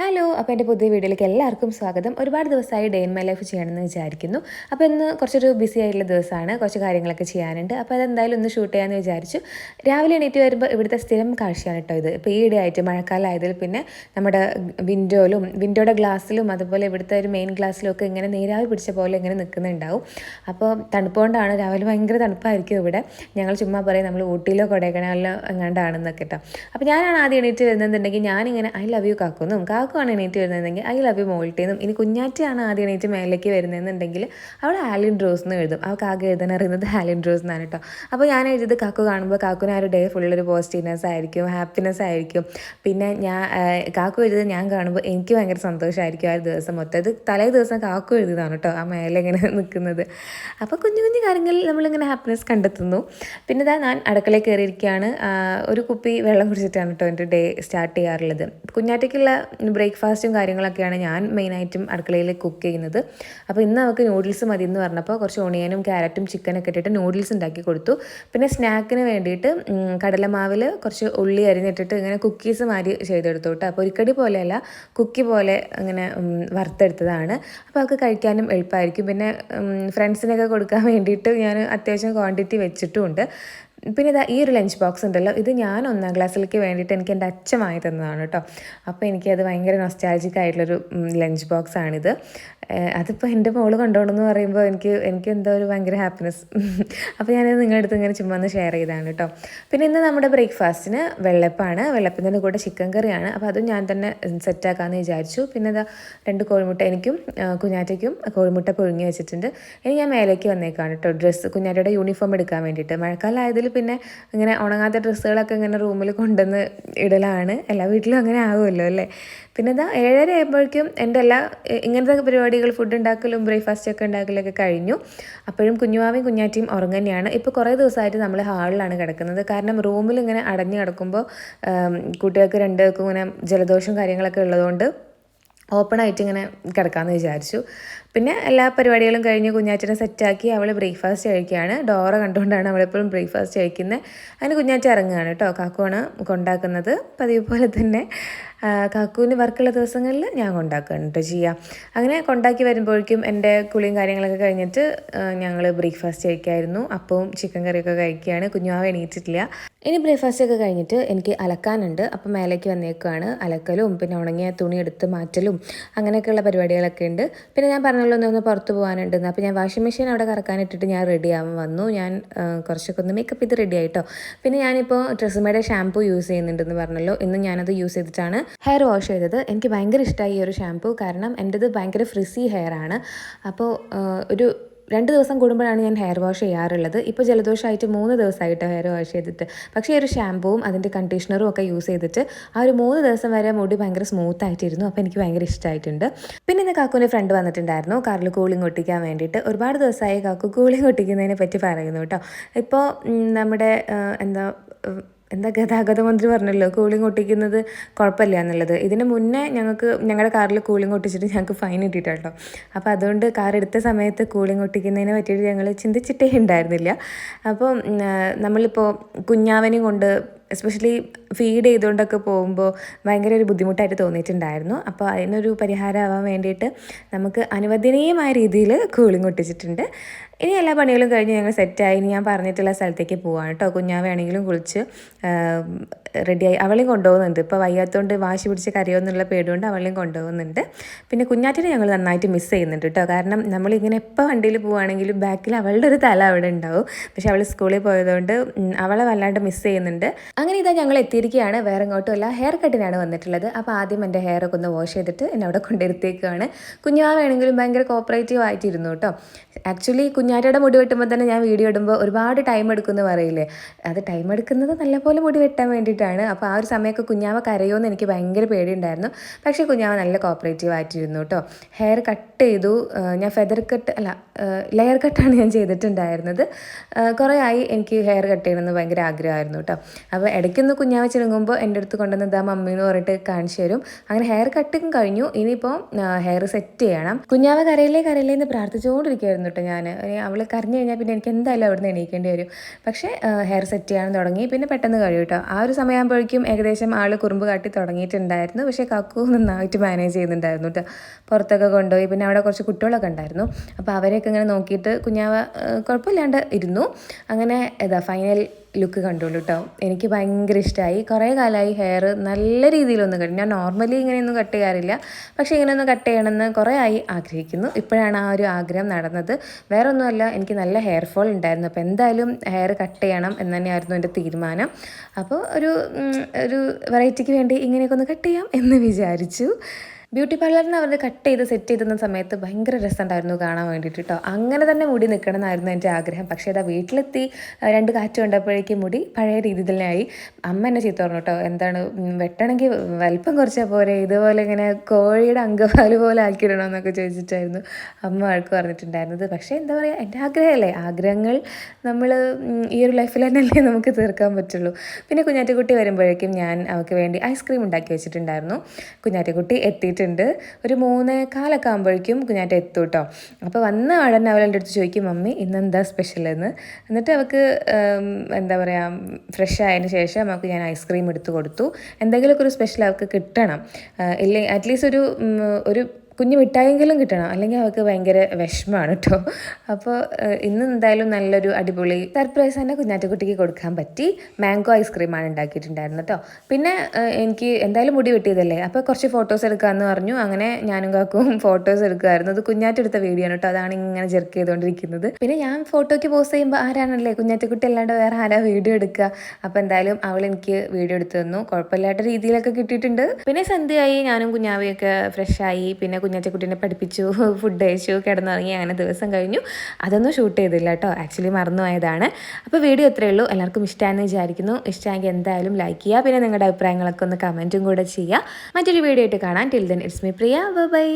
Hello അപ്പോൾ എന്റെ പുതിയ വീഡിയോയിലേക്ക് എല്ലാവർക്കും സ്വാഗതം. ഒരുപാട് ദിവസമായി ഡേ ഇൻ മൈ ലൈഫ് ചെയ്യണമെന്ന് വിചാരിക്കുന്നു. അപ്പോൾ ഇന്ന് കുറച്ചൊരു ബിസി ആയിട്ടുള്ള ദിവസമാണ്. കുറച്ച് കാര്യങ്ങളൊക്കെ ചെയ്യാനുണ്ട്. അപ്പോൾ അതെന്തായാലും ഒന്ന് ഷൂട്ട് ചെയ്യാമെന്ന് വിചാരിച്ചു. രാവിലെ എണീറ്റ് വരുമ്പോൾ ഇവിടുത്തെ സ്ഥിരം കാഴ്ചയാണ് കേട്ടോ ഇത്. ഇപ്പോൾ ഈയിടെ ആയിട്ട് മഴക്കാലമായതിൽ പിന്നെ നമ്മുടെ വിൻഡോയിലും വിൻഡോയുടെ ഗ്ലാസ്സിലും അതുപോലെ ഇവിടുത്തെ ഒരു മെയിൻ ഗ്ലാസ്സിലും ഒക്കെ ഇങ്ങനെ നീരാവി പിടിച്ച പോലെ ഇങ്ങനെ നിൽക്കുന്നുണ്ടാവും. അപ്പോൾ തണുപ്പുകൊണ്ടാണ് രാവിലെ ഭയങ്കര തണുപ്പായിരിക്കും ഇവിടെ. ഞങ്ങൾ ചുമ്മാ പറയും നമ്മൾ ഊട്ടിയിലോ കൊടൈക്കനാലിലോ എങ്ങാണ്ടാണെന്നൊക്കെ കേട്ടോ. അപ്പോൾ ഞാനാണ് ആദ്യം എണീറ്റ് വരുന്നതെന്നുണ്ടെങ്കിൽ ഞാനിങ്ങനെ ഐ ലവ് യു കാക്കുന്നും കാക്കുവാണ് എണീറ്റ് വരുന്നതെങ്കിൽ ഐ ലവ് യു മോൾട്ടേന്നും. ഇനി കുഞ്ഞാറ്റയാണ് ആദ്യം എണീറ്റ് മേലേക്ക് വരുന്നതെന്നുണ്ടെങ്കിൽ അവൾ ആലിൻ ഡ്രോസ് എന്ന് എഴുതും. അവൾക്ക് ആകെ എഴുതാൻ അറിയുന്നത് ആലിൻ ഡ്രോസ് എന്നാണ് കേട്ടോ. അപ്പോൾ ഞാൻ എഴുതിയത് കാക്കു കാണുമ്പോൾ കാക്കുവിന് ആ ഒരു ഡേ ഫുള്ളൊരു പോസിറ്റീവ്നെസ് ആയിരിക്കും ഹാപ്പിനെസ് ആയിരിക്കും. പിന്നെ ഞാൻ കാക്കു എഴുതിയത് ഞാൻ കാണുമ്പോൾ എനിക്ക് ഭയങ്കര സന്തോഷമായിരിക്കും ആ ദിവസം മൊത്തം. അത് തലേ ദിവസം കാക്കു എഴുതിയതാണ് കേട്ടോ ആ മേലെ ഇങ്ങനെ നിൽക്കുന്നത്. അപ്പോൾ കുഞ്ഞു കുഞ്ഞു കാര്യങ്ങളിൽ നമ്മളിങ്ങനെ ഹാപ്പിനെസ് കണ്ടെത്തുന്നു. പിന്നെ ഇതാ ഞാൻ അടുക്കളയിൽ കയറിയിരിക്കുകയാണ്. ഒരു കുപ്പി വെള്ളം കുടിച്ചിട്ടാണ് കേട്ടോ എന്റെ ഡേ സ്റ്റാർട്ട് ചെയ്യാറുള്ളത്. കുഞ്ഞാറ്റയ്ക്കുള്ള ബ്രേക്ക്ഫാസ്റ്റും കാര്യങ്ങളൊക്കെയാണ് ഞാൻ മെയിനായിട്ടും അടുക്കളയിൽ കുക്ക് ചെയ്യുന്നത്. അപ്പോൾ ഇന്ന് അവൾക്ക് നൂഡിൽസ് മതി എന്ന് പറഞ്ഞപ്പോൾ കുറച്ച് ഓണിയനും ക്യാരറ്റും ചിക്കനൊക്കെ ഇട്ടിട്ട് നൂഡിൽസ് ഉണ്ടാക്കി കൊടുത്തു. പിന്നെ സ്നാക്കിന് വേണ്ടിയിട്ട് കടലമാവിൽ കുറച്ച് ഉള്ളി അരിഞ്ഞിട്ടിട്ട് ഇങ്ങനെ കുക്കീസ് മാതിരി ചെയ്തെടുത്തു കേട്ടോ. അപ്പോൾ ഒരിക്കടി പോലെയല്ല കുക്കി പോലെ അങ്ങനെ വറുത്തെടുത്തതാണ്. അപ്പോൾ അവൾക്ക് കഴിക്കാനും എളുപ്പമായിരിക്കും. പിന്നെ ഫ്രണ്ട്സിനൊക്കെ കൊടുക്കാൻ വേണ്ടിയിട്ട് ഞാൻ അത്യാവശ്യം ക്വാണ്ടിറ്റി വെച്ചിട്ടുമുണ്ട്. പിന്നെ ഇതാ ഈ ഒരു ലഞ്ച് ബോക്സ് ഉണ്ടല്ലോ ഇത് ഞാൻ ഒന്നാം ക്ലാസ്സിലേക്ക് വേണ്ടിയിട്ട് എനിക്ക് എന്റെ അച്ഛൻ വാങ്ങി തന്നതാണ് കേട്ടോ അപ്പോൾ എനിക്കത് ഭയങ്കര നൊസ്റ്റാൾജിക് ആയിട്ടുള്ളൊരു ലഞ്ച് ബോക്സ് ആണിത്. അതിപ്പോൾ എന്റെ മോൾ കൊണ്ടുപോകണമെന്ന് പറയുമ്പോൾ എനിക്ക് എനിക്ക് എന്തോ ഒരു ഭയങ്കര ഹാപ്പിനെസ് അപ്പോൾ ഞാനത് നിങ്ങളുടെ അടുത്ത് ഇങ്ങനെ ചുമ്മാ ഒന്ന് ഷെയർ ചെയ്താണ് കേട്ടോ പിന്നെ ഇന്ന് നമ്മുടെ ബ്രേക്ക്ഫാസ്റ്റിന് വെള്ളപ്പാണ്. വെള്ളപ്പത്തിന്റെ കൂടെ ചിക്കൻ കറിയാണ്. അപ്പോൾ അതും ഞാൻ തന്നെ സെറ്റാക്കാമെന്ന് വിചാരിച്ചു. പിന്നെ ഇതാ രണ്ട് കോഴിമുട്ട എനിക്കും കുഞ്ഞാറ്റയ്ക്കും കോഴിമുട്ട പുഴുങ്ങി വെച്ചിട്ടുണ്ട്. ഇനി ഞാൻ മേലേക്ക് വന്നേക്കാണ് കേട്ടോ ഡ്രസ്സ് കുഞ്ഞാറ്റയുടെ യൂണിഫോം എടുക്കാൻ വേണ്ടിയിട്ട്. മഴക്കാലമായതിൽ പിന്നെ ഇങ്ങനെ ഉണങ്ങാത്ത ഡ്രസ്സുകളൊക്കെ ഇങ്ങനെ റൂമിൽ കൊണ്ടുവന്ന് ഇടലാണ്. എല്ലാ വീട്ടിലും അങ്ങനെ ആകുമല്ലോ അല്ലേ? പിന്നെ ഇതാ ഏഴര ആയപ്പോഴേക്കും എന്റെ എല്ലാ ഇങ്ങനത്തെ പരിപാടികൾ ഫുഡ് ഉണ്ടാക്കലും ബ്രേക്ക്ഫാസ്റ്റ് ഒക്കെ ഉണ്ടാക്കലൊക്കെ കഴിഞ്ഞു. അപ്പോഴും കുഞ്ഞുമാവയും കുഞ്ഞാറ്റിയും ഉറങ്ങന്നെയാണ് ഇപ്പോൾ കുറേ ദിവസമായിട്ട് നമ്മൾ ഹാളിലാണ് കിടക്കുന്നത്. കാരണം റൂമിൽ ഇങ്ങനെ അടഞ്ഞു കിടക്കുമ്പോൾ കുട്ടികൾക്ക് രണ്ടുപേർക്കും ഇങ്ങനെ ജലദോഷം കാര്യങ്ങളൊക്കെ ഉള്ളതുകൊണ്ട് ഓപ്പൺ ആയിട്ട് ഇങ്ങനെ കിടക്കാമെന്ന് വിചാരിച്ചു. പിന്നെ എല്ലാ പരിപാടികളും കഴിഞ്ഞ് കുഞ്ഞാച്ചനെ സെറ്റാക്കി അവൾ ബ്രേക്ക്ഫാസ്റ്റ് കഴിക്കുകയാണ്. ഡോറ കണ്ടുകൊണ്ടാണ് അവളെപ്പോഴും ബ്രേക്ക്ഫാസ്റ്റ് കഴിക്കുന്നത് അതിന് കുഞ്ഞാച്ച ഇറങ്ങുകയാണ് കേട്ടോ. കാക്കുവാണ് കൊണ്ടാക്കുന്നത്. പതിവ് പോലെ തന്നെ കാക്കുവിന് വർക്കുള്ള ദിവസങ്ങളിൽ ഞാൻ കൊണ്ടാക്കുകയാണ് കേട്ടോ ചെയ്യുക അങ്ങനെ കൊണ്ടാക്കി വരുമ്പോഴേക്കും എന്റെ കുളിയും കാര്യങ്ങളൊക്കെ കഴിഞ്ഞിട്ട് ഞങ്ങൾ ബ്രേക്ക്ഫാസ്റ്റ് കഴിക്കായിരുന്നു. അപ്പവും ചിക്കൻ കറിയൊക്കെ കഴിക്കുകയാണ്. കുഞ്ഞുമാവ് എണീറ്റിട്ടില്ല. ഇനി ബ്രേക്ക്ഫാസ്റ്റ് ഒക്കെ കഴിഞ്ഞിട്ട് എനിക്ക് അലക്കാനുണ്ട്. അപ്പം മേലേക്ക് വന്നേക്കുവാണ്. അലക്കലും പിന്നെ ഉണങ്ങിയ തുണി എടുത്ത് മാറ്റലും അങ്ങനെയൊക്കെയുള്ള പരിപാടികളൊക്കെ ഉണ്ട്. പിന്നെ ഞാൻ ഒന്ന് ഒന്ന് പുറത്ത് പോകാനുണ്ടെന്ന്. അപ്പോൾ ഞാൻ വാഷിംഗ് മെഷീൻ അവിടെ കറക്കാനിട്ടിട്ട് ഞാൻ റെഡി ആവാൻ വന്നു. ഞാൻ കുറച്ചൊക്കെ ഒന്ന് മേക്കപ്പ് ചെയ്ത് റെഡി ആയിട്ടോ. പിന്നെ ഞാനിപ്പോൾ ട്രെസ്മയുടെ ഷാംപൂ യൂസ് ചെയ്യുന്നുണ്ടെന്ന് പറഞ്ഞല്ലോ. ഇന്ന് ഞാനത് യൂസ് ചെയ്തിട്ടാണ് ഹെയർ വാഷ് ചെയ്തത്. എനിക്ക് ഭയങ്കര ഇഷ്ടമായി ഈ ഒരു ഷാംപൂ കാരണം എന്റെത് ഭയങ്കര ഫ്രിസി ഹെയർ ആണ്. അപ്പോൾ ഒരു രണ്ട് ദിവസം കൂടുമ്പോഴാണ് ഞാൻ ഹെയർ വാഷ് ചെയ്യാറുള്ളത്. ഇപ്പോൾ ജലദോഷമായിട്ട് മൂന്ന് ദിവസമായിട്ട് ഹെയർ വാഷ് ചെയ്തിട്ട്. പക്ഷേ ഒരു ഷാമ്പൂവും അതിന്റെ കണ്ടീഷണറും ഒക്കെ യൂസ് ചെയ്തിട്ട് ആ ഒരു മൂന്ന് ദിവസം വരെ മുടി ഭയങ്കര സ്മൂത്ത് ആയിട്ടിരുന്നു. അപ്പോൾ എനിക്ക് ഭയങ്കര ഇഷ്ടമായിട്ടുണ്ട് പിന്നെ ഇന്ന് കാക്കുവിന്റെ ഫ്രണ്ട് വന്നിട്ടുണ്ടായിരുന്നു. കാറിൽ കൂളിംഗ് ഒട്ടിക്കാൻ വേണ്ടിയിട്ട്. ഒരുപാട് ദിവസമായി കാക്കു കൂളിംഗ് ഒട്ടിക്കുന്നതിനെ പറ്റി പറയുന്നു കേട്ടോ. ഇപ്പോൾ നമ്മുടെ എന്താ എന്താ ഗതാഗത മന്ത്രി പറഞ്ഞല്ലോ കൂളിംഗ് ഒട്ടിക്കുന്നത് കുഴപ്പമില്ല എന്നുള്ളത്. ഇതിന് മുന്നേ ഞങ്ങൾക്ക് ഞങ്ങളുടെ കാറിൽ കൂളിംഗ് ഒട്ടിച്ചിട്ട് ഞങ്ങൾക്ക് ഫൈൻ കിട്ടിയിട്ടുണ്ടോ അപ്പോൾ അതുകൊണ്ട് കാർ എടുത്ത സമയത്ത് കൂളിംഗ് ഒട്ടിക്കുന്നതിനെ പറ്റിയിട്ട് ഞങ്ങൾ ചിന്തിച്ചിട്ടേ ഉണ്ടായിരുന്നില്ല. അപ്പം ഉം, ആ, നമ്മളിപ്പോൾ കുഞ്ഞാവനെയും കൊണ്ട് എസ്പെഷ്യലി ഫീഡ് ചെയ്തുകൊണ്ടൊക്കെ പോകുമ്പോൾ ഭയങ്കര ഒരു ബുദ്ധിമുട്ടായിട്ട് തോന്നിയിട്ടുണ്ടായിരുന്നു. അപ്പോൾ അതിനൊരു പരിഹാരമാവാൻ വേണ്ടിയിട്ട് നമുക്ക് അനുവദനീയമായ രീതിയിൽ കൂളിംഗ് ഒട്ടിച്ചിട്ടുണ്ട്. ഇനി എല്ലാ പണികളും കഴിഞ്ഞ് ഞങ്ങൾ സെറ്റായി. ഇനി ഞാൻ പറഞ്ഞിട്ടുള്ള സ്ഥലത്തേക്ക് പോവാണ് കേട്ടോ കുഞ്ഞാവാണെങ്കിലും കുളിച്ച് റെഡിയായി. അവളെയും കൊണ്ടുപോകുന്നുണ്ട്. ഇപ്പോൾ വയ്യാത്തതുകൊണ്ട് വാശി പിടിച്ച് കരയോന്നുള്ള പേടികൊണ്ട് അവളെയും കൊണ്ടുപോകുന്നുണ്ട്. പിന്നെ കുഞ്ഞാറ്റിനെ ഞങ്ങൾ നന്നായിട്ട് മിസ് ചെയ്യുന്നുണ്ട് കേട്ടോ കാരണം നമ്മളിങ്ങനെ എപ്പോൾ വണ്ടിയിൽ പോവുകയാണെങ്കിലും ബാക്കിൽ അവളുടെ ഒരു തല അവിടെ ഉണ്ടാവും. പക്ഷെ അവൾ സ്കൂളിൽ പോയതുകൊണ്ട് അവളെ വല്ലാണ്ട് മിസ് ചെയ്യുന്നുണ്ട്. അങ്ങനെ ഇതാ ഞങ്ങൾ എത്തിയിരിക്കുകയാണ്. വേറെ എങ്ങോട്ടും അല്ല. ഹെയർ കട്ടിനാണ് വന്നിട്ടുള്ളത്. അപ്പോൾ ആദ്യം എന്റെ ഹെയർ ഒക്കെ ഒന്ന് വാഷ് ചെയ്തിട്ട് എന്നെ അവിടെ കൊണ്ടിരുത്തേക്കാണ് കുഞ്ഞാവാണെങ്കിലും ഭയങ്കര കോപ്പറേറ്റീവ് ആയിട്ടിരുന്നു കേട്ടോ. ആക്ച്വലി കുഞ്ഞാറ്റയുടെ മുടി വെട്ടുമ്പോൾ തന്നെ ഞാൻ വീഡിയോ ഇടുമ്പോൾ ഒരുപാട് ടൈം എടുക്കുമെന്ന് പറയില്ലേ? അത് ടൈം എടുക്കുന്നത് നല്ലപോലെ മുടി വെട്ടാൻ വേണ്ടിയിട്ടാണ്. അപ്പോൾ ആ ഒരു സമയമൊക്കെ കുഞ്ഞാവ കരയുമെന്ന് എനിക്ക് ഭയങ്കര പേടിയുണ്ടായിരുന്നു. പക്ഷേ കുഞ്ഞാവ നല്ല കോപ്പറേറ്റീവ് ആയിട്ടിരുന്നു കേട്ടോ. ഹെയർ കട്ട് ചെയ്തു. ഞാൻ ഫെദർ കട്ട് അല്ല ലെയർ കട്ടാണ് ഞാൻ ചെയ്തിട്ടുണ്ടായിരുന്നത്. കുറേ ആയി എനിക്ക് ഹെയർ കട്ട് ചെയ്യണമെന്ന് ഭയങ്കര ആഗ്രഹമായിരുന്നു കേട്ടോ. അപ്പോൾ ഇടയ്ക്കൊന്ന് കുഞ്ഞാവ ചിണുങ്ങുമ്പോൾ എന്റെ അടുത്ത് കൊണ്ടുവന്ന് ഇതാ മമ്മി എന്ന് പറഞ്ഞിട്ട് കാണിച്ചു തരും. അങ്ങനെ ഹെയർ കട്ടിങ് കഴിഞ്ഞു. ഇനിയിപ്പോൾ ഹെയർ സെറ്റ് ചെയ്യണം. കുഞ്ഞാവ കരയിലേ കരയിലേ എന്ന് പ്രാർത്ഥിച്ചുകൊണ്ടിരിക്കുകയായിരുന്നു കേട്ടോ ഞാൻ അവൾ കരഞ്ഞു കഴിഞ്ഞാൽ പിന്നെ എനിക്ക് എന്തായാലും അവിടെ നിന്ന് എണീക്കേണ്ടി വരും. പക്ഷേ ഹെയർ സെറ്റ് ചെയ്യാൻ തുടങ്ങി. പിന്നെ പെട്ടെന്ന് കഴിയും കേട്ടോ. ആ ഒരു സമയമാകുമ്പോഴേക്കും ഏകദേശം ആൾ കുറുമ്പ് കാട്ടി തുടങ്ങിയിട്ടുണ്ടായിരുന്നു. പക്ഷേ കാക്കു നന്നായിട്ട് മാനേജ് ചെയ്യുന്നുണ്ടായിരുന്നു കേട്ടോ. പുറത്തൊക്കെ കൊണ്ടുപോയി. പിന്നെ അവിടെ കുറച്ച് കുട്ടികളൊക്കെ ഉണ്ടായിരുന്നു. അപ്പോൾ അവരെയൊക്കെ ഇങ്ങനെ നോക്കിയിട്ട് കുഞ്ഞാവ കുഴപ്പമില്ലാണ്ട് ഇരുന്നു. അങ്ങനെ ഇതാ ഫൈനൽ ലുക്ക് കണ്ടുള്ളൂ കേട്ടോ എനിക്ക് ഭയങ്കര ഇഷ്ടമായി കുറേ കാലമായി ഹെയർ നല്ല രീതിയിലൊന്ന് കട്ട് ഞാൻ നോർമലി ഇങ്ങനെയൊന്നും കട്ട് ചെയ്യാറില്ല. പക്ഷേ ഇങ്ങനെയൊന്ന് കട്ട് ചെയ്യണമെന്ന് കുറേ ആയി ആഗ്രഹിക്കുന്നു. ഇപ്പോഴാണ് ആ ഒരു ആഗ്രഹം നടന്നത്. വേറെ ഒന്നുമല്ല എനിക്ക് നല്ല ഹെയർ ഫോൾ ഉണ്ടായിരുന്നു. അപ്പോൾ എന്തായാലും ഹെയർ കട്ട് ചെയ്യണം എന്ന് തന്നെയായിരുന്നു എന്റെ തീരുമാനം. അപ്പോൾ ഒരു ഒരു വെറൈറ്റിക്ക് വേണ്ടി ഇങ്ങനെയൊക്കെ ഒന്ന് കട്ട് ചെയ്യാം എന്ന് വിചാരിച്ചു. ബ്യൂട്ടി പാർലറിന് അവർ കട്ട് ചെയ്ത് സെറ്റ് ചെയ്തുന്ന സമയത്ത് ഭയങ്കര രസമുണ്ടായിരുന്നു കാണാൻ വേണ്ടിയിട്ട് കേട്ടോ അങ്ങനെ തന്നെ മുടി നിൽക്കണം എന്നായിരുന്നു എന്റെ ആഗ്രഹം. പക്ഷേ അതാ വീട്ടിലെത്തി രണ്ട് കാറ്റ് കൊണ്ടപ്പോഴേക്കും മുടി പഴയ രീതിയിൽ തന്നെ ആയി അമ്മ എന്നെ ചീത്ത പറഞ്ഞു കേട്ടോ എന്താണ് വെട്ടണമെങ്കിൽ വലിപ്പം കുറച്ചാൽ പോരെ ഇതുപോലെ ഇങ്ങനെ കോഴിയുടെ അങ്കപാൽ പോലെ ആക്കിയിടണമെന്നൊക്കെ ചോദിച്ചിട്ടായിരുന്നു അമ്മ വഴക്ക് പറഞ്ഞിട്ടുണ്ടായിരുന്നത്. പക്ഷേ എന്താ പറയുക എന്റെ ആഗ്രഹമല്ലേ. ആഗ്രഹങ്ങൾ നമ്മൾ ഈ ഒരു ലൈഫിൽ തന്നെയല്ലേ നമുക്ക് തീർക്കാൻ പറ്റുള്ളൂ. പിന്നെ കുഞ്ഞാറ്റക്കുട്ടി വരുമ്പോഴേക്കും ഞാൻ അവൾക്ക് വേണ്ടി ഐസ്ക്രീം ഉണ്ടാക്കി വെച്ചിട്ടുണ്ടായിരുന്നു. കുഞ്ഞാറ്റക്കുട്ടി എത്തിയിട്ട് എത്തിയിട്ടുണ്ട്. ഒരു മൂന്നേ കാലൊക്കെ ആകുമ്പോഴേക്കും കുഞ്ഞാറ്റ എത്തും കേട്ടോ അപ്പോൾ വന്ന ഉടനെ അവളുടെ അടുത്ത് ചോദിക്കും മമ്മി ഇന്നെന്താ സ്പെഷ്യൽ എന്ന് എന്നിട്ട് അവൾക്ക് എന്താ പറയുക ഫ്രഷ് ആയതിന് ശേഷം അവൾക്ക് ഞാൻ ഐസ്ക്രീം എടുത്ത് കൊടുത്തു. എന്തെങ്കിലുമൊക്കെ ഒരു സ്പെഷ്യൽ അവൾക്ക് കിട്ടണം. ഇല്ലെങ്കിൽ അറ്റ്ലീസ്റ്റ് ഒരു ഒരു കുഞ്ഞു മിഠായെങ്കിലും കിട്ടണം. അല്ലെങ്കിൽ അവൾക്ക് ഭയങ്കര വിഷമമാണ് കേട്ടോ അപ്പോൾ ഇന്ന് എന്തായാലും നല്ലൊരു അടിപൊളി സർപ്രൈസ് തന്നെ കുഞ്ഞാറ്റക്കുട്ടിക്ക് കൊടുക്കാൻ പറ്റി. മാംഗോ ഐസ്ക്രീമാണ് ഉണ്ടാക്കിയിട്ടുണ്ടായിരുന്നത് കേട്ടോ പിന്നെ എനിക്ക് എന്തായാലും മുടി വെട്ടിയതല്ലേ? അപ്പോൾ കുറച്ച് ഫോട്ടോസ് എടുക്കാമെന്ന് പറഞ്ഞു. അങ്ങനെ ഞാനും കാക്കും ഫോട്ടോസ് എടുക്കുമായിരുന്നു അത് കുഞ്ഞാറ്റെടുത്ത വീഡിയോ ആണ് കേട്ടോ അതാണ് ഇങ്ങനെ ജെർക്ക് ചെയ്തുകൊണ്ടിരിക്കുന്നത് പിന്നെ ഞാൻ ഫോട്ടോയ്ക്ക് പോസ്റ്റ് ചെയ്യുമ്പോൾ ആരാണല്ലേ? കുഞ്ഞാറ്റക്കുട്ടി അല്ലാണ്ട് വേറെ ആരാ വീഡിയോ എടുക്കുക അപ്പോൾ എന്തായാലും അവൾ എനിക്ക് വീഡിയോ എടുത്തു തന്നു. കുഴപ്പമില്ലാത്ത രീതിയിലൊക്കെ കിട്ടിയിട്ടുണ്ട്. പിന്നെ സന്ധ്യയായി. ഞാനും കുഞ്ഞാവിയൊക്കെ ഫ്രഷായി പിന്നെ കുഞ്ഞാറ്റക്കുട്ടീനെ പഠിപ്പിച്ചു ഫുഡ് കഴിച്ചു കിടന്നുറങ്ങി അങ്ങനെ ദിവസം കഴിഞ്ഞു. അതൊന്നും ഷൂട്ട് ചെയ്തില്ല കേട്ടോ. ആക്ച്വലി മറന്നുപോയതാണ്. അപ്പോൾ വീഡിയോ ഇത്രയേ ഉള്ളൂ. എല്ലാവർക്കും ഇഷ്ടമാണെന്ന് വിചാരിക്കുന്നു. ഇഷ്ടമായെങ്കിൽ എന്തായാലും ലൈക്ക് ചെയ്യുക. പിന്നെ നിങ്ങളുടെ അഭിപ്രായങ്ങളൊക്കെ ഒന്ന് കമന്റും കൂടെ ചെയ്യുക. മറ്റൊരു വീഡിയോ ആയിട്ട് കാണാൻ till then it's me Priya bye